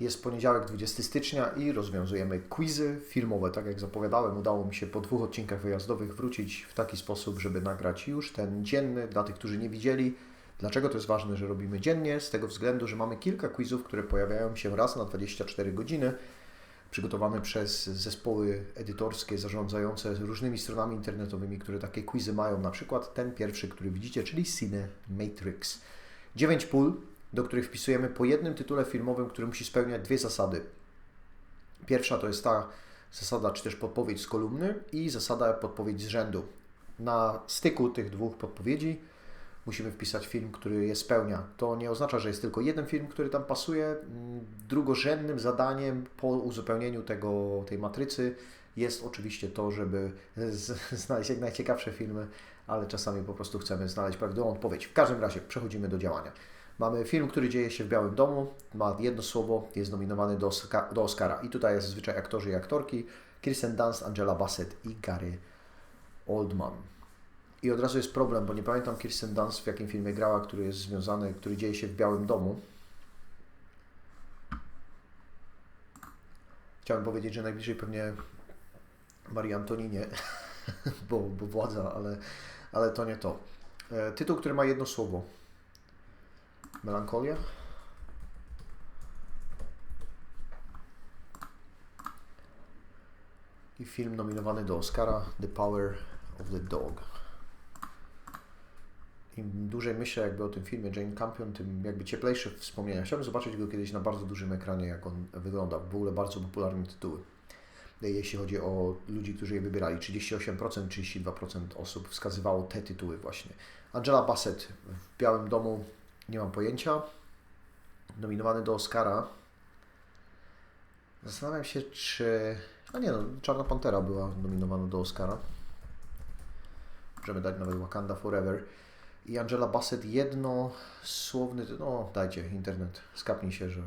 Jest poniedziałek 20 stycznia i rozwiązujemy quizy filmowe. Tak jak zapowiadałem, udało mi się po dwóch odcinkach wyjazdowych wrócić w taki sposób, żeby nagrać już ten dzienny dla tych, którzy nie widzieli. Dlaczego to jest ważne, że robimy dziennie? Z tego względu, że mamy kilka quizów, które pojawiają się raz na 24 godziny, przygotowane przez zespoły edytorskie zarządzające różnymi stronami internetowymi, które takie quizy mają. Na przykład ten pierwszy, który widzicie, czyli Cine Matrix. 9 pól do których wpisujemy po jednym tytule filmowym, który musi spełniać dwie zasady. Pierwsza to jest ta zasada, czy też podpowiedź z kolumny i zasada podpowiedź z rzędu. Na styku tych dwóch podpowiedzi musimy wpisać film, który je spełnia. To nie oznacza, że jest tylko jeden film, który tam pasuje. Drugorzędnym zadaniem po uzupełnieniu tego, tej matrycy jest oczywiście to, żeby znaleźć jak najciekawsze filmy, ale czasami po prostu chcemy znaleźć prawidłową odpowiedź. W każdym razie przechodzimy do działania. Mamy film, który dzieje się w Białym Domu, ma jedno słowo, jest nominowany do, do Oscara. I tutaj zazwyczaj aktorzy i aktorki, Kirsten Dunst, Angela Bassett i Gary Oldman. I od razu jest problem, bo nie pamiętam Kirsten Dunst w jakim filmie grała, który jest związany, który dzieje się w Białym Domu. Chciałem powiedzieć, że najbliżej pewnie Marii Antoninie, bo, bo władza, ale, ale to nie to. E, tytuł, który ma jedno słowo. Melancholia. I film nominowany do Oscara The Power of the Dog. Im dłużej myślę jakby o tym filmie Jane Campion, tym jakby cieplejsze wspomnienia. Chciałbym zobaczyć go kiedyś na bardzo dużym ekranie, jak on wygląda. W ogóle bardzo popularne tytuły. Jeśli chodzi o ludzi, którzy je wybierali, 38%, 32% osób wskazywało te tytuły właśnie. Angela Bassett w Białym Domu nie mam pojęcia. Nominowany do Oscara. Zastanawiam się, czy. A nie, no, Czarna Pantera była nominowana do Oscara. Możemy dać nawet Wakanda Forever. I Angela Bassett jedno słowny. No, dajcie internet. Skapnij się, że.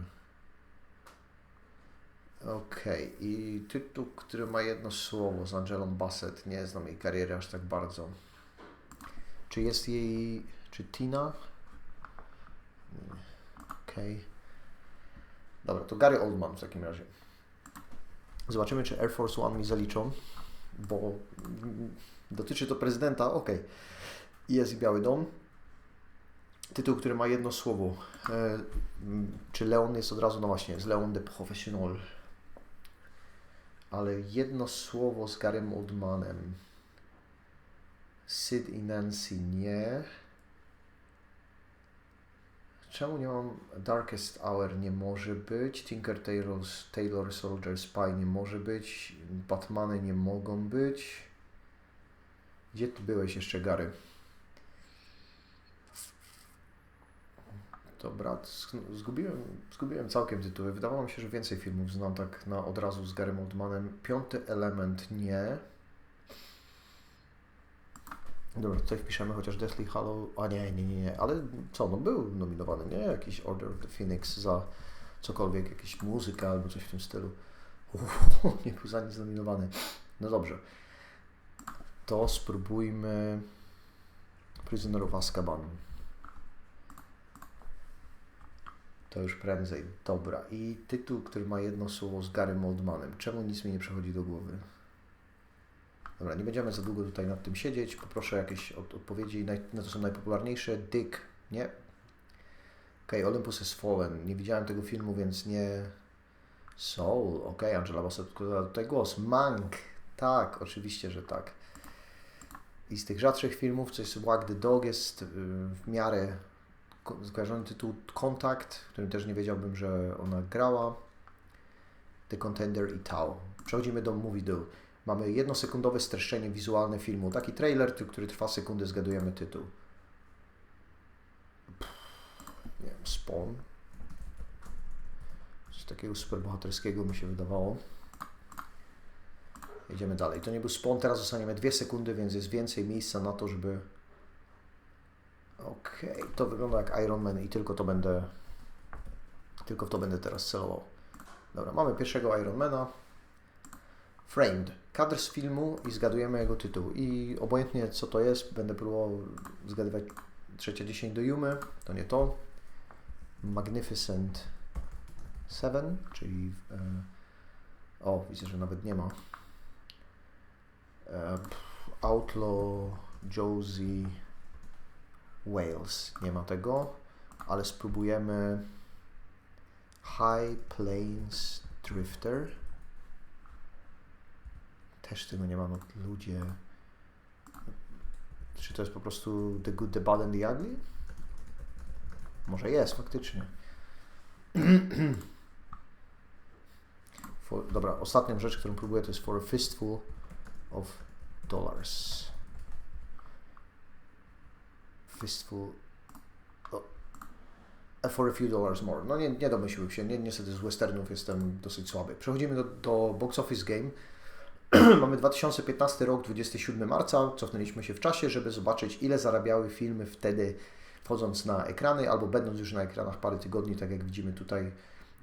Okej, okay. i tytuł, który ma jedno słowo z Angelą Bassett. Nie znam jej kariery aż tak bardzo. Czy jest jej. Czy Tina? Okej. Okay. Dobra, to Gary Oldman w takim razie. Zobaczymy, czy Air Force One mi zaliczą, bo dotyczy to prezydenta. Ok. Jest Biały Dom. Tytuł, który ma jedno słowo. E, czy Leon jest od razu? No właśnie, jest Leon the Professional. Ale jedno słowo z Garym Oldmanem. Sid i Nancy nie. Czemu nie mam Darkest Hour nie może być, Tinker Tailor's, Taylor Soldier Spy nie może być, Batmany nie mogą być. Gdzie ty byłeś jeszcze, Gary? Dobra, zgubiłem, zgubiłem całkiem tytuły. Wydawało mi się, że więcej filmów znam tak na od razu z Garym Oldmanem. Piąty element nie. Dobra, tutaj wpiszemy chociaż Deathly Hollow. A nie, nie, nie, nie. Ale co, no był nominowany, nie? Jakiś Order of the Phoenix za cokolwiek, jakieś muzyka albo coś w tym stylu. Uff, nie był za nic nominowany. No dobrze. To spróbujmy Prisoner of Azkaban. To już prędzej. Dobra. I tytuł, który ma jedno słowo z Garym Oldmanem. Czemu nic mi nie przychodzi do głowy? Dobra, nie będziemy za długo tutaj nad tym siedzieć. Poproszę jakieś od, odpowiedzi. Naj, no to są najpopularniejsze. Dick, nie? Ok, Olympus has Fallen. Nie widziałem tego filmu, więc nie. Soul, ok, Angela Bassett tutaj głos. Mank, tak, oczywiście, że tak. I z tych rzadszych filmów, coś z Wag the Dog jest y, w miarę skojarzony tytuł Kontakt, którym też nie wiedziałbym, że ona grała. The Contender i Tau. Przechodzimy do Movie Do. Mamy jednosekundowe streszczenie wizualne filmu. Taki trailer, który trwa sekundę, zgadujemy tytuł. nie wiem, Spawn. Coś takiego superbohaterskiego mi się wydawało. Jedziemy dalej. To nie był Spawn, teraz zostaniemy dwie sekundy, więc jest więcej miejsca na to, żeby... Okej, okay. to wygląda jak Iron Man i tylko to będę... Tylko w to będę teraz celował. Dobra, mamy pierwszego Ironmana. Framed. Kadr z filmu i zgadujemy jego tytuł. I obojętnie co to jest, będę próbował zgadywać trzecia 10 do Jumy. To nie to. Magnificent Seven, czyli e, o, widzę, że nawet nie ma. E, Outlaw Josie Wales. Nie ma tego, ale spróbujemy High Plains Drifter. Też tego nie ma, no ludzie. Czy to jest po prostu The Good, The Bad and The Ugly? Może jest, faktycznie. For, dobra, ostatnia rzecz, którą próbuję, to jest For a Fistful of Dollars. Fistful oh, For a Few Dollars More. No nie, nie domyśliłem się, nie, niestety z westernów jestem dosyć słaby. Przechodzimy do, do Box Office Game. Mamy 2015 rok, 27 marca. Cofnęliśmy się w czasie, żeby zobaczyć, ile zarabiały filmy wtedy, wchodząc na ekrany, albo będąc już na ekranach parę tygodni, tak jak widzimy tutaj,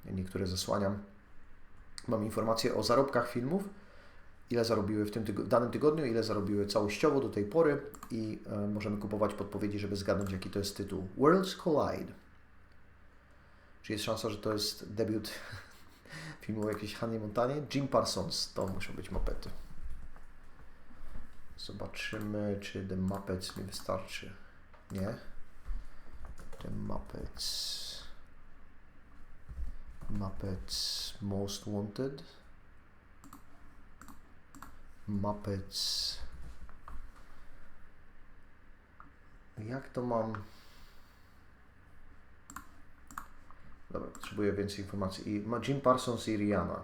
niektóre zasłaniam. Mam informacje o zarobkach filmów, ile zarobiły w tym danym tygodniu, ile zarobiły całościowo do tej pory i e, możemy kupować podpowiedzi, żeby zgadnąć, jaki to jest tytuł. Worlds Collide. Czy jest szansa, że to jest debiut filmu o jakiejś Hannah Montanie? Jim Parsons, to muszą być mapety. Zobaczymy, czy The Muppets mi wystarczy. Nie. The Muppets. Muppets Most Wanted. Muppets. Jak to mam? Dobra, więcej informacji. I ma Jim Parsons i Rihanna.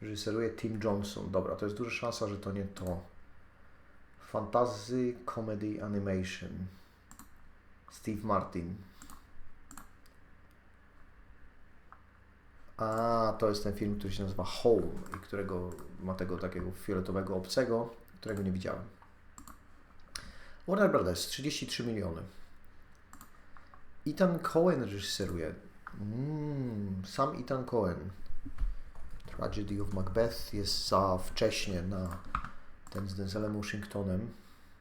Reżyseruje Tim Johnson. Dobra, to jest duża szansa, że to nie to. Fantasy Comedy Animation. Steve Martin. A, to jest ten film, który się nazywa Home i którego ma tego takiego fioletowego obcego, którego nie widziałem. Warner Brothers, 33 miliony. Ethan Cohen reżyseruje. Mm, sam Ethan Cohen. Tragedy of Macbeth jest za wcześnie na ten z Denzelem Washingtonem.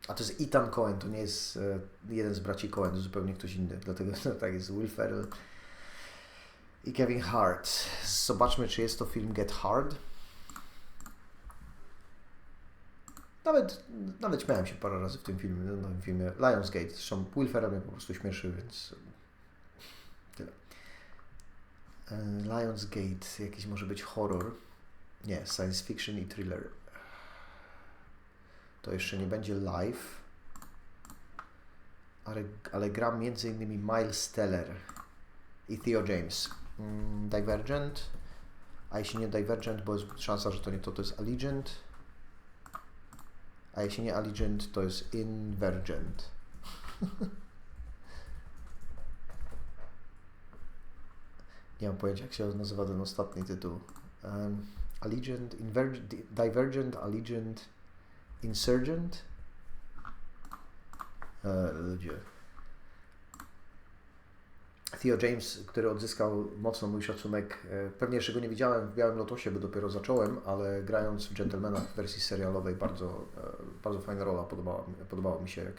A to jest Ethan Cohen, to nie jest e, jeden z braci Cohen, to zupełnie ktoś inny. Dlatego tak jest Will Ferrell i Kevin Hart. Zobaczmy, czy jest to film Get Hard. Nawet, nawet śmiałem się parę razy w tym filmie, w nowym filmie Lionsgate. Zresztą Will Ferrell mnie po prostu śmieszy, więc Lionsgate, jakiś może być horror. Nie, science fiction i thriller. To jeszcze nie będzie live. Ale, ale gra między innymi Miles Teller i Theo James. Mm, Divergent. A jeśli nie Divergent, bo jest szansa, że to nie to, to jest Allegiant. A jeśli nie Allegiant, to jest Invergent. nie mam pojęcia, jak się nazywa ten ostatni tytuł. Um, Allegiant, Invergent, Divergent, Allegiant, Insurgent. E, ludzie. Theo James, który odzyskał mocno mój szacunek. E, pewnie jeszcze go nie widziałem w Białym Lotosie, bo dopiero zacząłem, ale grając w Gentlemana w wersji serialowej bardzo, e, bardzo fajna rola, podobała, podobała mi się. Jak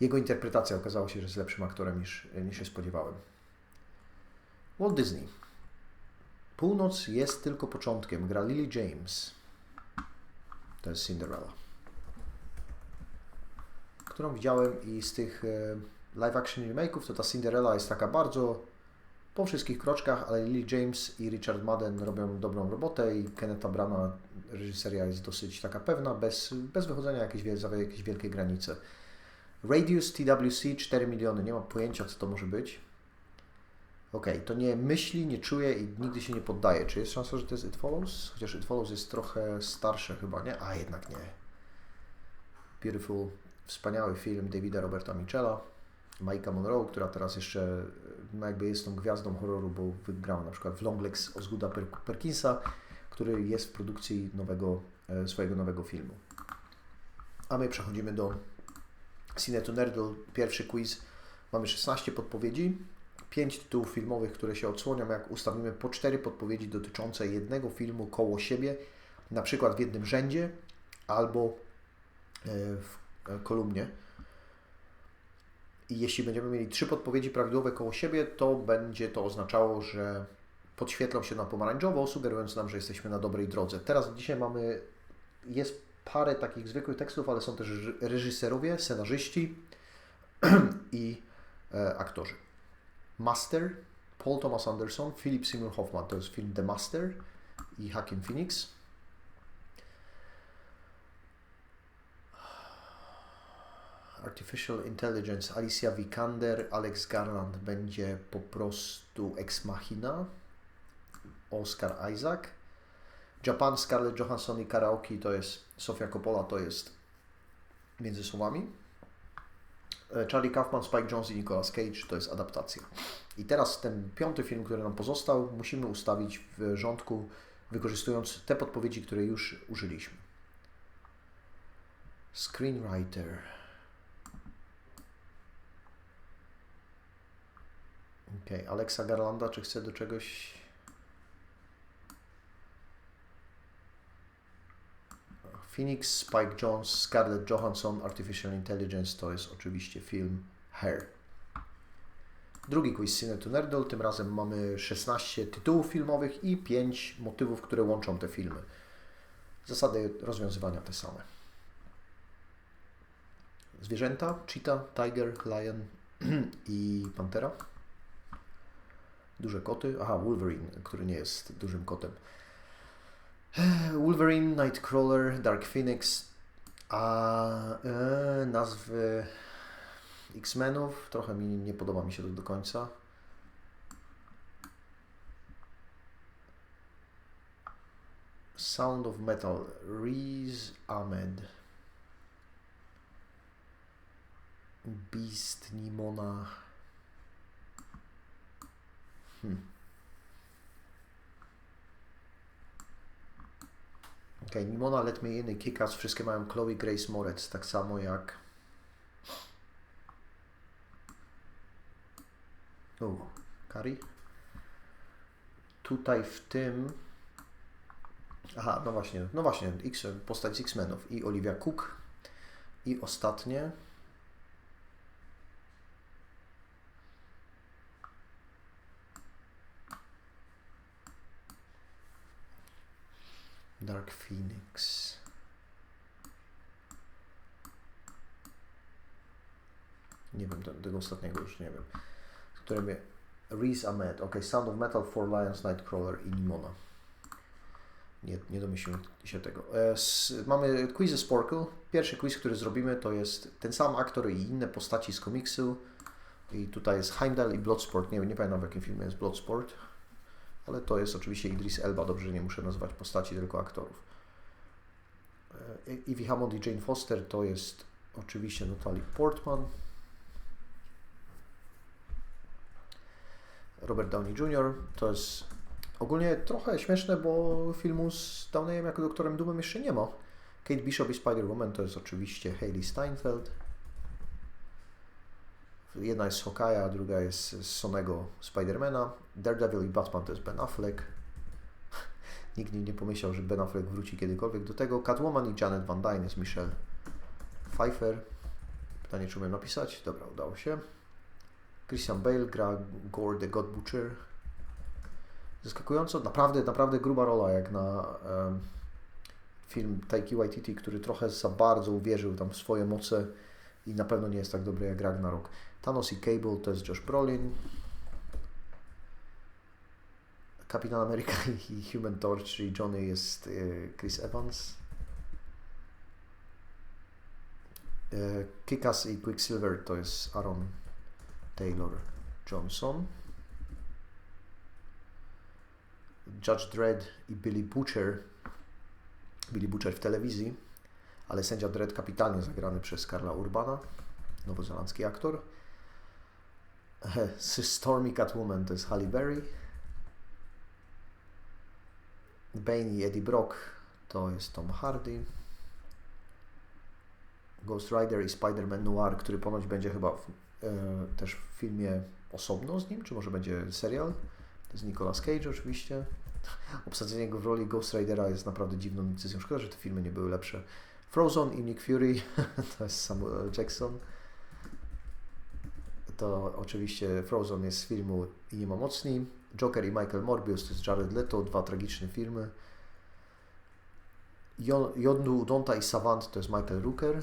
jego interpretacja okazała się, że jest lepszym aktorem niż, niż się spodziewałem. Walt Disney. Północ jest tylko początkiem. Gra Lily James. To jest Cinderella. Którą widziałem i z tych e, live action remake'ów, to ta Cinderella jest taka bardzo po wszystkich kroczkach, ale Lily James i Richard Madden robią dobrą robotę i Kenneta Brana reżyseria jest dosyć taka pewna, bez, bez wychodzenia jakieś, za jakieś wielkie granice. Radius TWC 4 miliony, nie mam pojęcia co to może być. Ok, to nie myśli, nie czuje i nigdy się nie poddaje. Czy jest szansa, że to jest It Follows? Chociaż It Follows jest trochę starsze chyba, nie? A jednak nie. Beautiful, wspaniały film Davida Roberta Michela. Mike'a Monroe, która teraz jeszcze no jakby jest tą gwiazdą horroru, bo wygrała na przykład w Longlegs Osgooda per Perkinsa, który jest w produkcji nowego, e, swojego nowego filmu. A my przechodzimy do Cine to Nerdle, pierwszy quiz. Mamy 16 podpowiedzi, 5 tytułów filmowych, które się odsłonią, jak ustawimy po 4 podpowiedzi dotyczące jednego filmu koło siebie, na przykład w jednym rzędzie albo e, w kolumnie I jeśli będziemy mieli trzy podpowiedzi prawidłowe koło siebie, to będzie to oznaczało, że podświetlą się na pomarańczowo, sugerując nam, że jesteśmy na dobrej drodze. Teraz dzisiaj mamy, jest parę takich zwykłych tekstów, ale są też reżyserowie, scenarzyści i e, aktorzy. Master, Paul Thomas Anderson, Philip Seymour Hoffman, to jest film The Master i Hakim Phoenix. Artificial Intelligence, Alicia Vikander, Alex Garland będzie po prostu Ex Machina, Oscar Isaac. Japan, Scarlett Johansson i Karaoke to jest Sofia Coppola, to jest między słowami. E, Charlie Kaufman, Spike Jones i Nicolas Cage to jest adaptacja. I teraz ten piąty film, który nam pozostał, musimy ustawić w rządku, wykorzystując te podpowiedzi, które już użyliśmy. Screenwriter. Ok, Alexa Garlanda, czy chce do czegoś Phoenix, Spike Jones, Scarlett Johansson, Artificial Intelligence to jest oczywiście film Hair. Drugi quiz Cine to Nerdol, tym razem mamy 16 tytułów filmowych i 5 motywów, które łączą te filmy. Zasady rozwiązywania te same. Zwierzęta, cheetah, tiger, lion i pantera. Duże koty, aha, Wolverine, który nie jest dużym kotem. Wolverine, Nightcrawler, Dark Phoenix, a e, nazwy X-Menów trochę mi nie podoba mi się to do końca. Sound of Metal, Reese Ahmed. Beast, Nimona. Hmm. Ok, Nimona, Let Me In i Kikas wszystkie mają Chloe Grace Moretz, tak samo jak U, Kari. Tutaj w tym Aha, no właśnie, no właśnie, X, postać z X-Menów i Olivia Cook i ostatnie Dark Phoenix. Nie wiem, tego ostatniego już nie wiem. Który mnie... Reese Ahmed, ok, Sound of Metal, Four Lions, Nightcrawler i Nimona. Nie, nie domyśliłem się tego. E, s, mamy quizy Sporkle. Pierwszy quiz, który zrobimy, to jest ten sam aktor i inne postaci z komiksu. I tutaj jest Heimdall i Bloodsport. Nie, nie pamiętam w jakim filmie jest Bloodsport ale to jest oczywiście Idris Elba, dobrze, że nie muszę nazywać postaci, tylko aktorów. Evie Hammond i Jane Foster to jest oczywiście Natalie Portman. Robert Downey Jr. to jest ogólnie trochę śmieszne, bo filmu z Downeyem jako doktorem Doomem jeszcze nie ma. Kate Bishop i Spider-Woman to jest oczywiście Hayley Steinfeld. Jedna jest z Hawkeye'a, druga jest z Sonego Spidermana. Daredevil i Batman to jest Ben Affleck. Nikt nie pomyślał, że Ben Affleck wróci kiedykolwiek do tego. Catwoman i Janet Van Dyne jest Michelle Pfeiffer. Pytanie, czy umiem napisać? Dobra, udało się. Christian Bale gra Gore the God Butcher. Zaskakująco, naprawdę, naprawdę gruba rola jak na um, film Taiki Waititi, który trochę za bardzo uwierzył tam w swoje moce i na pewno nie jest tak dobry jak Ragnarok. Thanos i Cable to jest Josh Brolin. Kapitan Ameryka i Human Torch, czyli Johnny jest e, Chris Evans. E, Kikas i Quicksilver to jest Aaron Taylor Johnson. Judge Dredd i Billy Butcher. Billy Butcher w telewizji, ale sędzia Dredd kapitalnie zagrany przez Karla Urbana, nowozelandzki aktor. Stormy Catwoman to jest Halle Berry. Bane i Eddie Brock to jest Tom Hardy. Ghost Rider i Spider-Man Noir, który ponoć będzie chyba w, e, też w filmie osobno z nim, czy może będzie serial. To jest Nicolas Cage oczywiście. Obsadzenie go w roli Ghost Ridera jest naprawdę dziwną decyzją. Szkoda, że te filmy nie były lepsze. Frozen i Nick Fury to jest Samuel Jackson. to oczywiście Frozen jest z filmu I nie ma mocni. Joker i Michael Morbius to jest Jared Leto, dwa tragiczne filmy. Jo- Jondu Udonta i Savant to jest Michael Rooker,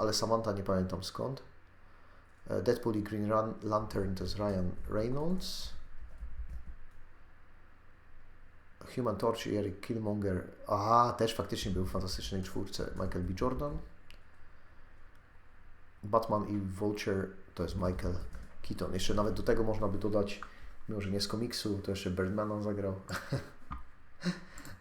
ale Samantha nie pamiętam skąd. E, Deadpool i Green Lantern to jest Ryan Reynolds. Human Torch i Eric Killmonger. Aha, też faktycznie był w fantastycznej czwórce. Michael B. Jordan. Batman i Vulture to jest Michael Keaton. Jeszcze nawet do tego można by dodać, mimo że nie z komiksu, to jeszcze Birdmana zagrał.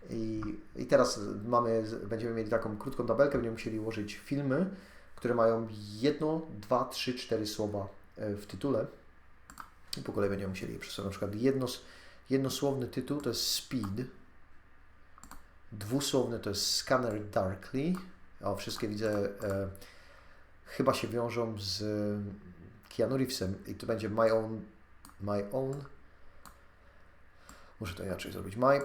I, I teraz mamy, będziemy mieli taką krótką tabelkę, będziemy musieli ułożyć filmy, które mają jedno, dwa, trzy, cztery słowa e, w tytule. I po kolei będziemy musieli je przesunąć. Na przykład jedno, jednosłowny tytuł to jest Speed. Dwusłowny to jest Scanner Darkly. O, wszystkie widzę, e, chyba się wiążą z Keanu Reevesem i to będzie My Own, My Own, muszę to inaczej zrobić, My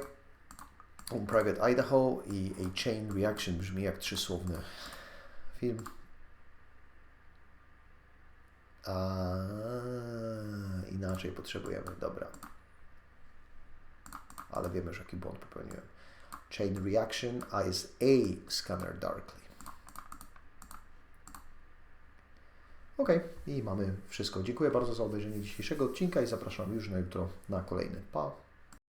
Own Private Idaho i A Chain Reaction brzmi jak trzysłowny film. A, inaczej potrzebujemy, dobra. Ale wiemy, że jaki błąd popełniłem. Chain Reaction, a jest A Scanner Darkly. Ok, i mamy wszystko. Dziękuję bardzo za obejrzenie dzisiejszego odcinka i zapraszam już na jutro na kolejny. Pa!